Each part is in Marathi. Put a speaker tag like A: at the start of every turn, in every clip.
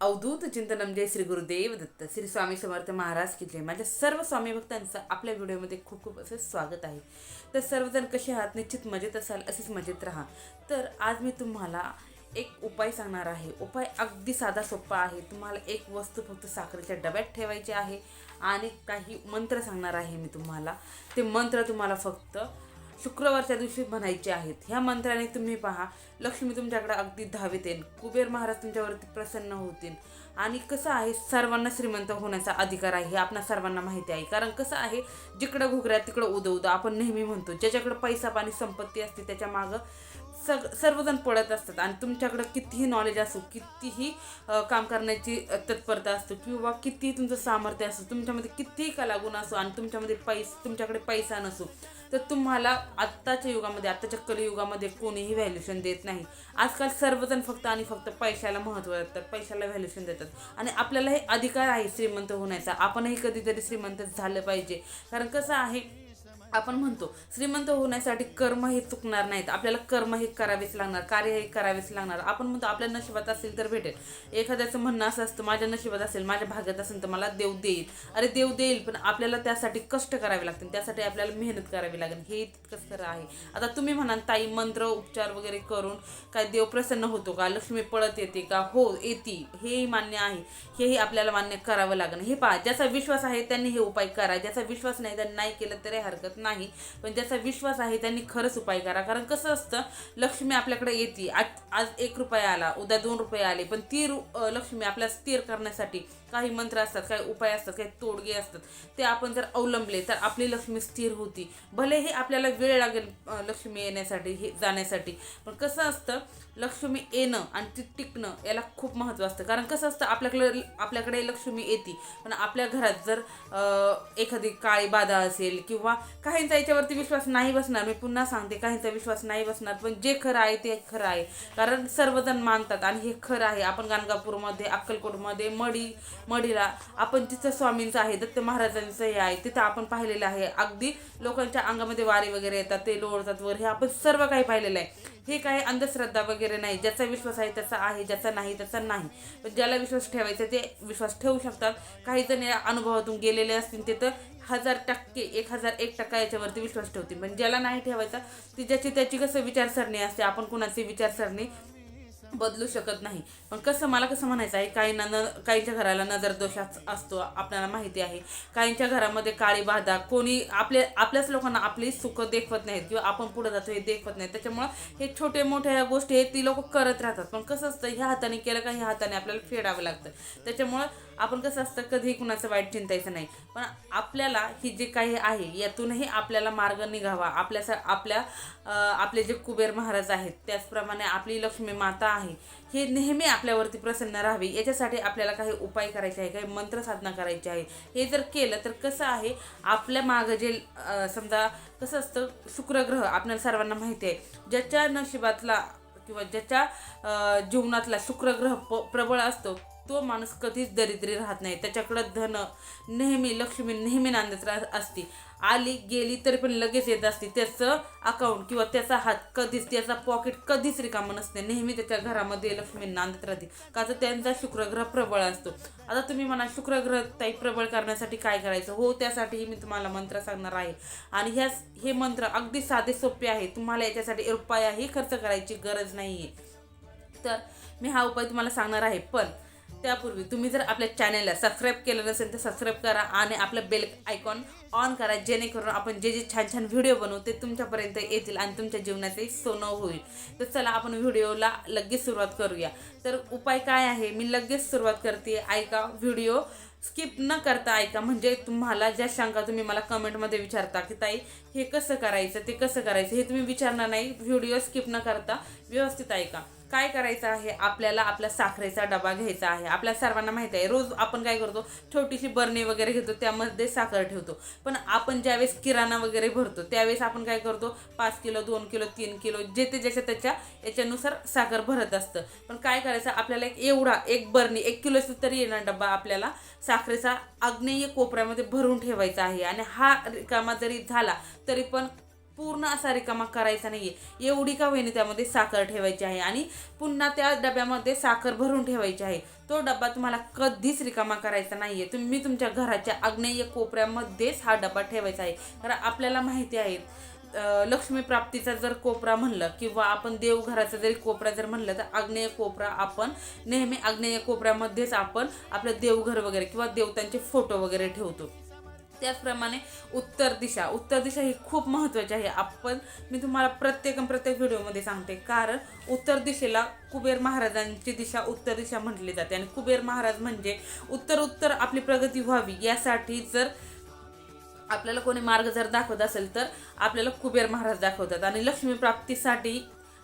A: अवधूत चिंतनम जय श्री गुरुदेव दत्त श्री स्वामी समर्थ महाराज की जय. माझ्या सर्व स्वामी भक्तांचं आपल्या व्हिडिओमध्ये खूप खूप असं स्वागत आहे. तर सर्वजण कसे आहात? निश्चित मजेत असाल असेच मजेत राहा. तर आज मी तुम्हाला एक उपाय सांगणार आहे. उपाय अगदी साधा सोपा आहे. तुम्हाला एक वस्तू फक्त साखरेच्या डब्यात ठेवायची आहे आणि काही मंत्र सांगणार आहे मी तुम्हाला. ते मंत्र तुम्हाला फक्त शुक्रवारच्या दिवशी म्हणायचे आहेत. ह्या मंत्राने तुम्ही पहा लक्ष्मी तुमच्याकडे अगदी धावीत येईल कुबेर महाराज तुमच्यावरती प्रसन्न होतील. आणि कसं आहे सर्वांना श्रीमंत होण्याचा अधिकार आहे हे आपणा सर्वांना माहिती आहे. कारण कसं आहे जिकडं घुगऱ्या तिकडं उदं उदं आपण नेहमी म्हणतो ज्याच्याकडे पैसा पाणी संपत्ती असते त्याच्या मागं सग सर्वजण पडत असतात आणि तुमच्याकडं कितीही नॉलेज असो कितीही काम करण्याची तत्परता असतो किंवा कितीही तुमचं सामर्थ्य असो तुमच्यामध्ये कितीही कलागुण असो आणि तुमच्यामध्ये पैस तुमच्याकडे पैसा नसो तर तुम्हाला आत्ताच्या युगामध्ये आत्ताच्या कलियुगामध्ये कोणीही व्हॅल्युशन देत नाही. आजकाल सर्वजण फक्त आणि फक्त पैशाला महत्त्व देतात पैशाला व्हॅल्युशन देतात. आणि आपल्याला हे अधिकार आहे श्रीमंत होण्याचा. आपणही कधीतरी श्रीमंत झालं पाहिजे. कारण कसं आहे आपण म्हणतो श्रीमंत होण्यासाठी कर्म हे चुकणार नाहीत. आपल्याला कर्म हे करावेच लागणार कार्य हे करावेच लागणार. आपण म्हणतो आपल्या नशिबात असेल तर भेटेल. एखाद्याचं म्हणणं असं असतं माझ्या नशिबात असेल माझ्या भागात असेल तर मला देव देईल. अरे देव देईल पण आपल्याला त्यासाठी कष्ट करावे लागतील. त्यासाठी आपल्याला मेहनत करावी लागेल. हे तितकंच खरं आहे. आता तुम्ही म्हणाल ताई मंत्र उपचार वगैरे करून काय देव प्रसन्न होतो का? लक्ष्मी पळत येते का? हो येते. हेही मान्य आहे. हेही आपल्याला मान्य करावं लागेल. हे पहा ज्याचा विश्वास आहे त्यांनी हे उपाय करा. ज्याचा विश्वास नाही त्यांनी नाही केलं तरी हरकत नाही. पण ज्याचा विश्वास आहे त्यांनी खरंच उपाय करा. कारण कसं असतं लक्ष्मी आपल्याकडे येते आज आज एक रुपया आला उद्या दोन रुपये आले पण ती रु लक्ष्मी आपल्याला स्थिर करण्यासाठी काही मंत्र असतात काही उपाय असतात काही तोडगे असतात ते आपण जर अवलंबले तर आपली लक्ष्मी स्थिर होती. भलेही आपल्याला वेळ लागेल लक्ष्मी येण्यासाठी हे जाण्यासाठी पण कसं असतं लक्ष्मी येणं आणि ती टिकणं याला खूप महत्त्व असतं. कारण कसं असतं आपल्याकडे आपल्याकडे लक्ष्मी येते पण आपल्या घरात जर एखादी काळी बाधा असेल किंवा काहींचा याच्यावरती विश्वास नाही बसणार मी पुन्हा सांगते काहींचा विश्वास नाही बसणार पण जे खरं आहे ते खरं आहे. कारण सर्वजण मानतात आणि हे खरं आहे. आपण गाणगापूरमध्ये अक्कलकोटमध्ये मढी मढीला आपण तिथं स्वामींचं आहे दत्त महाराजांचं हे आहे तिथं आपण पाहिलेलं आहे. अगदी लोकांच्या अंगामध्ये वारे वगैरे येतात ते लोळतात वर हे आपण सर्व काही पाहिलेलं आहे. हे काही अंधश्रद्धा वगैरे नाही. ज्याचा विश्वास आहे त्याचा आहे ज्याचा नाही त्याचा नाही. पण ज्याला विश्वास ठेवायचा ते विश्वास ठेवू शकतात. काही जण या अनुभवातून गेलेले असतील ते तर हजार टक्के एक हजार एक टक्का याच्यावरती विश्वास ठेवते. म्हणजे ज्याला नाही ठेवायचा ती ज्याची त्याची कसं विचारसरणी असते आपण कुणाची विचारसरणी बदलू शकत नाही. पण कसं मला कसं म्हणायचं आहे काहींना न काहींच्या घराला नजर दोष असतो आपल्याला माहिती आहे. काहींच्या घरामध्ये काळी बाधा कोणी आपले आपल्याच लोकांना आपली सुख देखवत नाहीत किंवा आपण पुढे जातो हे देखवत नाही त्याच्यामुळं हे छोटे मोठ्या ह्या गोष्टी आहेत ती लोक करत राहतात. पण कसं असतं ह्या हाताने केलं का ह्या हाताने आपल्याला फेडावं लागतं. त्याच्यामुळं आपण कसं असतं कधीही कुणाचं वाईट चिंतायचं नाही. पण आपल्याला ही जे काही आहे यातूनही आपल्याला मार्ग निघावा. आपल्या आपल्या आपले जे कुबेर महाराज आहेत त्याचप्रमाणे आपली लक्ष्मी माता आहे हे नेहमी आपल्यावरती प्रसन्न राहावे. याच्यासाठी आपल्याला काही उपाय करायचे आहे काही मंत्रसाधना करायची आहे. हे जर केलं तर कसं आहे आपल्या मागं जे समजा कसं असतं शुक्रग्रह आपल्याला सर्वांना माहिती आहे. ज्याच्या नशिबातला किंवा ज्याच्या जीवनातला शुक्रग्रह प प्रबळ असतो तो माणूस कधीच दरिद्री राहत नाही. त्याच्याकडं धन नेहमी लक्ष्मी नेहमी नांदत राह असते. आली गेली तरी पण लगेच येत असते. त्याचं अकाउंट किंवा त्याचा हात कधीच त्याचा पॉकेट कधीच रिकामं नसते. नेहमी त्याच्या घरामध्ये लक्ष्मी नांदत राहते. का तर त्यांचा शुक्रग्रह प्रबळ असतो. आता तुम्ही म्हणा शुक्रग्रह ताई प्रबळ करण्यासाठी काय करायचं? हो त्यासाठीही मी तुम्हाला मंत्र सांगणार आहे. आणि ह्या हे मंत्र अगदी साधे सोपे आहे. तुम्हाला याच्यासाठी रुपयाही खर्च करायची गरज नाही आहे तर मी हा उपाय तुम्हाला सांगणार आहे. पण त्यापूर्वी तुम्ही जर आपल्या चॅनलला सबस्क्राईब केलं नसेल तर सबस्क्राईब करा आणि आपलं बेल आयकॉन ऑन करा जेणेकरून आपण जे जे छान छान व्हिडिओ बनवू ते तुमच्यापर्यंत येतील आणि तुमच्या जीवनाचे सोनं होईल. तर चला आपण व्हिडिओला लगेच सुरुवात करूया. तर उपाय काय आहे? मी लगेच सुरुवात करते. ऐका व्हिडिओ स्किप न करता ऐका. म्हणजे तुम्हाला ज्या शंका तुम्ही मला कमेंटमध्ये विचारता की ताई हे कसं करायचं ते कसं करायचं हे तुम्ही विचारणार नाही. व्हिडिओ स्किप न करता व्यवस्थित ऐका. काय करायचं आहे? आपल्याला आपला साखरेचा डबा घ्यायचा आहे. आपल्या सर्वांना माहिती आहे रोज आपण काय करतो? छोटीशी बरणी वगैरे घेतो त्यामध्ये साखर ठेवतो. पण आपण ज्यावेळेस किराणा वगैरे भरतो त्यावेळेस आपण काय करतो? पाच किलो दोन किलो तीन किलो जे ते ज्याच्या त्याच्या याच्यानुसार साखर भरत असतं. पण काय करायचं? आपल्याला एक एवढा एक बरणी एक किलोचा तरी येणार डबा आपल्याला साखरेचा आग्नेय कोपऱ्यामध्ये भरून ठेवायचा आहे. आणि हा रिकामा जरी झाला तरी पण पूर्ण असा रिकामा करायचा नाही आहे एवढी का होईने त्यामध्ये साखर ठेवायची आहे? आणि पुन्हा त्या डब्यामध्ये साखर भरून ठेवायची आहे. तो डबा तुम्हाला कधीच रिकामा करायचा नाही आहे तुम्ही तुमच्या घराच्या आग्नेय कोपऱ्यामध्येच हा डबा ठेवायचा आहे. कारण आपल्याला माहिती आहे लक्ष्मी प्राप्तीचा जर कोपरा म्हणलं किंवा आपण देवघराचा जरी कोपरा जर म्हणलं तर आग्नेय कोपरा आपण नेहमी आग्नेय कोपऱ्यामध्येच आपण आपलं देवघर वगैरे किंवा देवतांचे फोटो वगैरे ठेवतो. त्याचप्रमाणे उत्तर दिशा. उत्तर दिशा ही खूप महत्त्वाची आहे. आपण मी तुम्हाला प्रत्येक प्रत्येक व्हिडिओमध्ये सांगते. कारण उत्तर दिशेला कुबेर महाराजांची दिशा उत्तर दिशा म्हटली जाते. आणि कुबेर महाराज म्हणजे उत्तर उत्तर आपली प्रगती व्हावी यासाठी जर आपल्याला कोणी मार्ग जर दाखवत असेल तर आपल्याला कुबेर महाराज दाखवतात. आणि लक्ष्मी प्राप्तीसाठी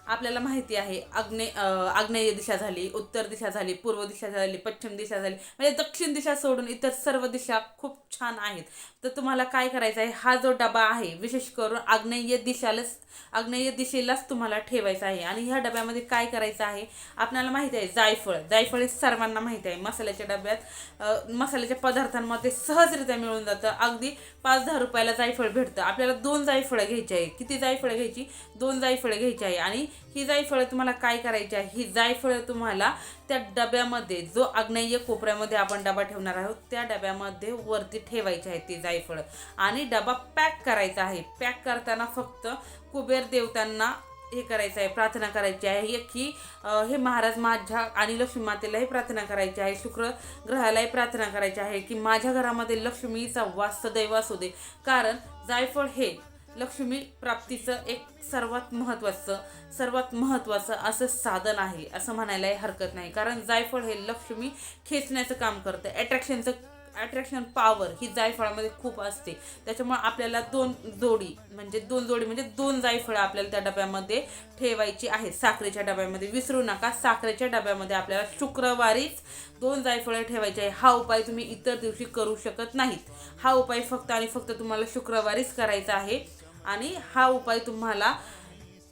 A: आपल्याला माहिती आहे आग्ने आग्नेय दिशा झाली उत्तर दिशा झाली पूर्व दिशा झाली पश्चिम दिशा झाली म्हणजे दक्षिण दिशा सोडून इतर सर्व दिशा खूप छान आहेत. तर तुम्हाला काय करायचं आहे हा जो डबा आहे विशेष करून आग्नेय दिशालाच आग्नेय दिशेलाच तुम्हाला ठेवायचा आहे. आणि ह्या डब्यामध्ये काय करायचं आहे आपल्याला माहिती आहे जायफळ. जायफळ हे सर्वांना माहिती आहे. मसाल्याच्या डब्यात मसाल्याच्या पदार्थांमध्ये सहजरित्या मिळून जातं. अगदी पाच दहा रुपयाला जायफळ भेटतं. आपल्याला दोन जायफळं घ्यायची आहे. किती जायफळं घ्यायची? दोन जायफळं घ्यायची आहे. आणि ही जायफळं तुम्हाला काय करायची आहे? ही जायफळं तुम्हाला त्या डब्यामध्ये जो आग्नेय कोपऱ्यामध्ये आपण डबा ठेवणार आहोत त्या डब्यामध्ये वरती ठेवायची आहे ती जायफळं आणि डबा पॅक करायचा आहे. पॅक करताना फक्त कुबेर देवतांना हे करायचं आहे प्रार्थना करायची आहे की हे महाराज माझ्या आणि लक्ष्मी मातेलाही प्रार्थना करायची आहे. शुक्र ग्रहालाही प्रार्थना करायची आहे की माझ्या घरामध्ये लक्ष्मीचा वास सदैव असू दे. कारण जायफळ हे लक्ष्मी प्राप्तीचं एक सर्वात महत्त्वाचं सर्वात महत्त्वाचं असं साधन आहे असं म्हणायलाही हरकत नाही. कारण जायफळ हे लक्ष्मी खेचण्याचं काम करतं. अट्रॅक्शनचं अट्रॅक्शन पॉवर ही जायफळामध्ये खूप असते. त्याच्यामुळे आपल्याला दोन जोडी म्हणजे दोन जोडी म्हणजे दोन जायफळं आपल्याला त्या डब्यामध्ये ठेवायची आहे साखरेच्या डब्यामध्ये विसरू नका. साखरेच्या डब्यामध्ये आपल्याला शुक्रवारीच दोन जायफळं ठेवायचे आहे हा उपाय तुम्ही इतर दिवशी करू शकत नाहीत. हा उपाय फक्त आणि फक्त तुम्हाला शुक्रवारीच करायचा आहे. आणि हा उपाय तुम्हाला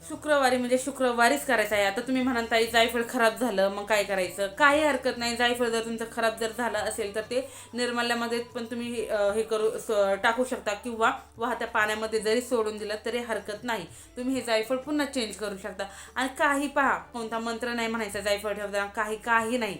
A: शुक्रवारी म्हणजे शुक्रवारीच करायचा आहे. आता तुम्ही म्हणाल ताई जायफळ खराब झालं मग काय करायचं? काही हरकत नाही. जायफळ जर तुमचं खराब जर झालं असेल तर ते निर्मल्यामध्ये पण तुम्ही हे करू स- टाकू शकता किंवा वाहत्या पाण्यामध्ये जरी सोडून दिलं तरी हरकत नाही. तुम्ही हे जायफळ पुन्हा चेंज करू शकता. आणि काही पहा कोणता मंत्र नाही म्हणायचा जायफळ ठेवताना. काही काही नाही.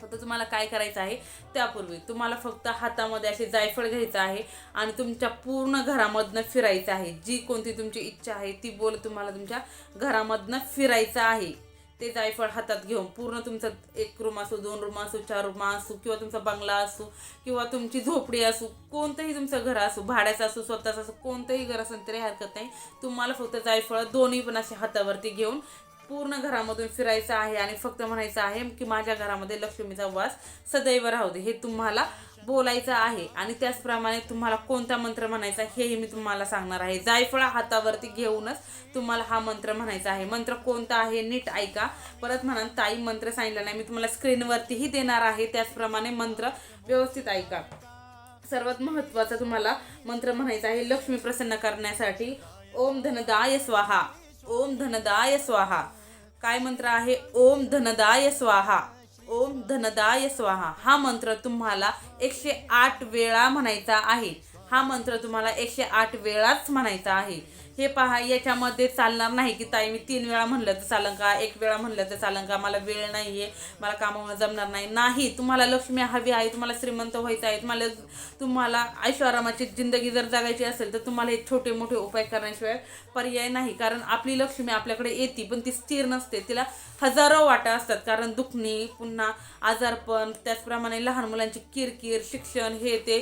A: फक्त तुम्हाला काय करायचं आहे त्यापूर्वी तुम्हाला फक्त हातामध्ये असे जायफळ घ्यायचं आहे आणि तुमच्या पूर्ण घरामधनं फिरायचं आहे. जी कोणती तुमची इच्छा आहे ती बोल तुम्हाला तुमच्या घरामधनं फिरायचं आहे. ते जायफळ हातात घेऊन पूर्ण तुमचं एक रूम असो दोन रूम असो चार रूम असो किंवा तुमचा बंगला असो किंवा तुमची झोपडी असो कोणतंही तुमचं घर असो भाड्याचं असो स्वतःचं असो कोणतंही घर असेल तरी हरकत नाही. तुम्हाला फक्त जायफळ दोन्ही पण असे हातावरती घेऊन पूर्ण घरामधून फिरायचं आहे आणि फक्त म्हणायचं आहे की माझ्या घरामध्ये लक्ष्मीचा वास सदैव राहू दे हे तुम्हाला बोलायचं आहे. आणि त्याचप्रमाणे तुम्हाला कोणता मंत्र म्हणायचा हेही मी तुम्हाला सांगणार आहे. जायफळा हातावरती घेऊनच तुम्हाला हा मंत्र म्हणायचा आहे. मंत्र कोणता आहे नीट ऐका. परत म्हणा ताई मंत्र सांगितलं नाही मी तुम्हाला स्क्रीनवरतीही देणार आहे. त्याचप्रमाणे मंत्र व्यवस्थित ऐका. सर्वात महत्त्वाचा तुम्हाला मंत्र म्हणायचा आहे लक्ष्मी प्रसन्न करण्यासाठी. ओम धनदाय स्वाहा. ओम धनदाय स्वाहा. काय मंत्र आहे? ओम धनदाय स्वाहा. ओम धनदाय स्वाहा. हा मंत्र तुम्हाला एकशे आठ वेळा म्हणायचा आहे. हा मंत्र तुम्हाला एकशे आठ वेळाच म्हणायचा आहे. हे पहा याच्यामध्ये चालणार नाही की ताई मी तीन वेळा म्हणलं तर चालन का एक वेळा म्हणलं तर चालन का मला वेळ नाही आहे मला कामामुळे जमणार नाही. नाही तुम्हाला लक्ष्मी हवी आहे तुम्हाला श्रीमंत व्हायचं आहे तुम्हाला तुम्हाला ऐश्वरामाची जिंदगी जर जगायची असेल तर तुम्हाला हे छोटे मोठे उपाय करण्याशिवाय पर्याय नाही. कारण आपली लक्ष्मी आपल्याकडे येते पण ती स्थिर नसते. तिला हजारो वाटा असतात. कारण दुखणी पुन्हा आजारपण त्याचप्रमाणे लहान मुलांची किरकिर शिक्षण हे ते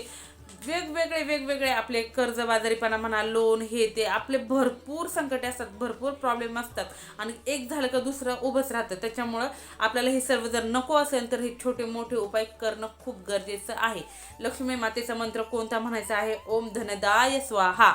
A: वेगवेगळे वेगवेगळे आपले कर्जबाजारीपणा म्हणा लोन हे ते आपले भरपूर संकटे असतात भरपूर प्रॉब्लेम असतात. आणि एक झालं का दुसरं उभंच राहतं. त्याच्यामुळं आपल्याला हे सर्व जर नको असेल तर हे छोटे मोठे उपाय करणं खूप गरजेचं आहे. लक्ष्मी मातेचा मंत्र कोणता म्हणायचा आहे? ओम धनदाय स्वाहा.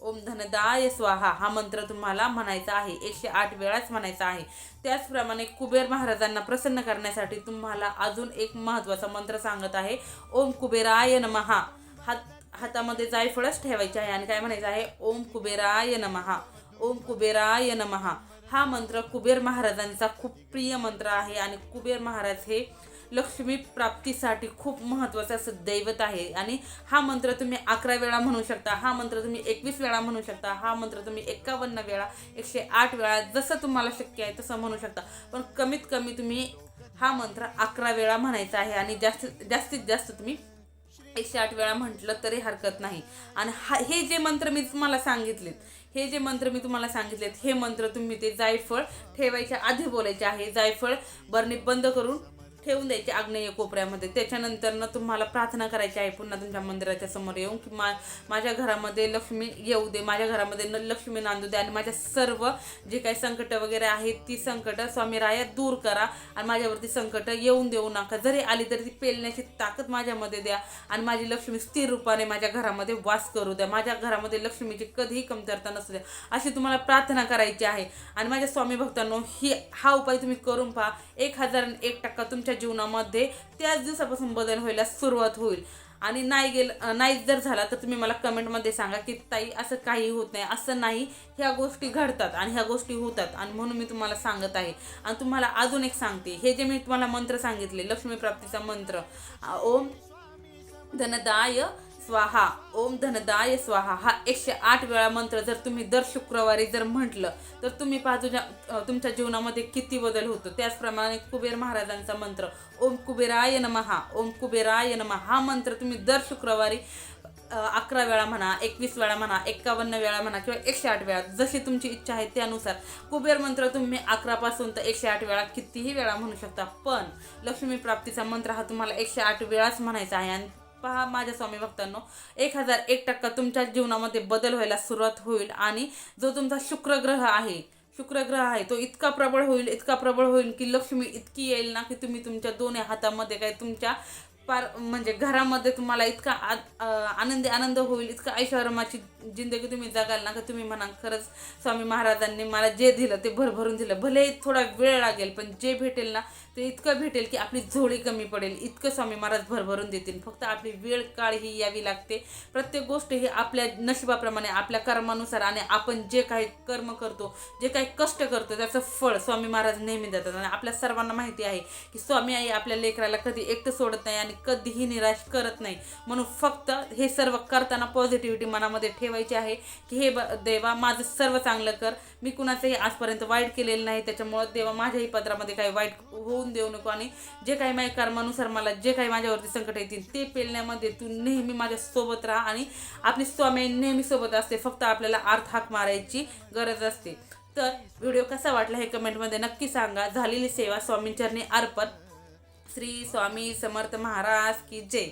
A: ओम धनदाय स्वाहा. हा मंत्र तुम्हाला म्हणायचा आहे. एकशे आठ वेळाच म्हणायचा आहे. त्याचप्रमाणे कुबेर महाराजांना प्रसन्न करण्यासाठी तुम्हाला अजून एक महत्त्वाचा मंत्र सांगत आहे. ओम कुबेराय नमहा हात हातामध्ये जायफळच ठेवायचे आहे. आणि काय म्हणायचं आहे? ओम कुबेराय नमहा ओम कुबेराय नमहा हा मंत्र कुबेर महाराजांचा खूप प्रिय मंत्र आहे. आणि कुबेर महाराज हे लक्ष्मी प्राप्तीसाठी खूप महत्त्वाचं असं दैवत आहे. आणि हा मंत्र तुम्ही अकरा वेळा म्हणू शकता. हा मंत्र तुम्ही एकवीस वेळा म्हणू शकता. हा मंत्र तुम्ही एकावन्न वेळा एकशे आठ वेळा जसं तुम्हाला शक्य आहे तसं म्हणू शकता. पण कमीत कमी तुम्ही हा मंत्र अकरा वेळा म्हणायचा आहे. आणि जास्तीत जास्तीत जास्त तुम्ही एकशे आठ वेळा म्हटलं तरी हरकत नाही. आणि हा हे जे मंत्र मी तुम्हाला सांगितलेत हे जे मंत्र मी तुम्हाला सांगितलेत हे मंत्र तुम्ही ते जायफळ ठेवायच्या आधी बोलायचे आहे. जायफळ बरणी बंद करून ठेवून द्यायचे आग्नेय कोपऱ्यामध्ये. त्याच्यानंतर ना तुम्हाला प्रार्थना करायची आहे पुन्हा तुमच्या मंदिराच्या समोर येऊन की मा माझ्या घरामध्ये लक्ष्मी येऊ दे माझ्या घरामध्ये न लक्ष्मी नांदू दे आणि माझ्या सर्व जे काही संकट वगैरे आहेत ती संकट स्वामी राया दूर करा आणि माझ्यावरती संकट येऊन देऊ नका. जरी आली तरी ती पेलण्याची ताकद माझ्यामध्ये द्या आणि माझी लक्ष्मी स्थिर रूपाने माझ्या घरामध्ये वास करू द्या. माझ्या घरामध्ये लक्ष्मीची कधीही कमतरता नसू द्या. अशी तुम्हाला प्रार्थना करायची आहे. आणि माझ्या स्वामी भक्तांनो ही हा उपाय तुम्ही करून पहा. एक हजार एक टक्का तुमच्या जीवनामध्ये त्याच दिवसापासून बदल व्हायला सुरुवात होईल. आणि नाही गेलं नाही जर झाला तर तुम्ही मला कमेंटमध्ये सांगा की ताई असं काही होत नाही असं नाही ह्या गोष्टी घडतात आणि ह्या गोष्टी होतात. आणि म्हणून मी तुम्हाला सांगत आहे. आणि तुम्हाला अजून एक सांगते. हे जे मी तुम्हाला मंत्र सांगितले लक्ष्मी प्राप्तीचा मंत्र ओम धनदाय स्वाहा ओम धनदाय स्वाहा हा एकशे आठ वेळा मंत्र जर तुम्ही दर शुक्रवारी जर म्हटलं तर तुम्ही पहा तुझ्या तुमच्या जीवनामध्ये किती बदल होतो. त्याचप्रमाणे कुबेर महाराजांचा मंत्र ओम कुबेराय नमहा ओम कुबेराय नमहा हा मंत्र तुम्ही दर शुक्रवारी अकरा वेळा म्हणा एकवीस वेळा म्हणा एक्कावन्न वेळा म्हणा किंवा एकशे आठ वेळा जशी तुमची इच्छा आहे त्यानुसार. कुबेर मंत्र तुम्ही अकरापासून तर एकशे आठ वेळा कितीही वेळा म्हणू शकता पण लक्ष्मी प्राप्तीचा मंत्र हा तुम्हाला एकशे आठ वेळाच म्हणायचा आहे आणि पहा माझ्या स्वामी भक्तांनो एक हजार एक टक्का तुमच्या जीवनामध्ये बदल व्हायला सुरुवात होईल आणि जो तुमचा शुक्र ग्रह आहे शुक्र ग्रह आहे तो इतका प्रबळ होईल इतका प्रबळ होईल की लक्ष्मी इतकी येईल ना की तुम्ही तुमच्या दोन्ही हातामध्ये काय तुमच्या पार म्हणजे घरामध्ये तुम्हाला इतका आनंदी आनंद होईल इतका ऐश्वरमाची जिंदगी तुम्ही जगाल ना का तुम्ही म्हणा खरंच स्वामी महाराजांनी मला जे दिलं ते भरभरून दिलं भले थोडा वेळ लागेल पण जे भेटेल ना ते इतकं भेटेल की आपली झोळी कमी पडेल. इतकं स्वामी महाराज भरभरून देतील. फक्त आपली वेळ काळ ही यावी लागते. प्रत्येक गोष्ट ही आपल्या नशिबाप्रमाणे आपल्या कर्मानुसार आणि आपण जे काही कर्म करतो जे काही कष्ट करतो त्याचं फळ स्वामी महाराज नेहमी देतात. आणि आपल्या सर्वांना माहिती आहे की स्वामी आई आपल्या लेकराला कधी एकटं सोडत नाही आणि कधीही निराश करत नाही. म्हणून फक्त हे सर्व करताना पॉझिटिव्हिटी मनामध्ये ठेवायची आहे की हे ब- देवा माझं सर्व चांगलं कर. मी कुणाचंही आजपर्यंत वाईट केलेलं नाही. त्याच्यामुळं देवा माझ्याही पत्रामध्ये काही वाईट होऊ होऊन देऊ नको आणि जे काही माझ्या कर्मानुसार मला जे काही माझ्यावरती संकट येतील ते पेलण्यामध्ये तू नेहमी माझ्यासोबत राहा आणि आपली स्वामी नेहमी सोबत असते. फक्त आपल्याला अर्थ हाक मारायची गरज असते. तर व्हिडिओ कसा वाटला हे कमेंटमध्ये नक्की सांगा. झालेली सेवा स्वामींचरणी अर्पण. श्री स्वामी समर्थ महाराज की जय.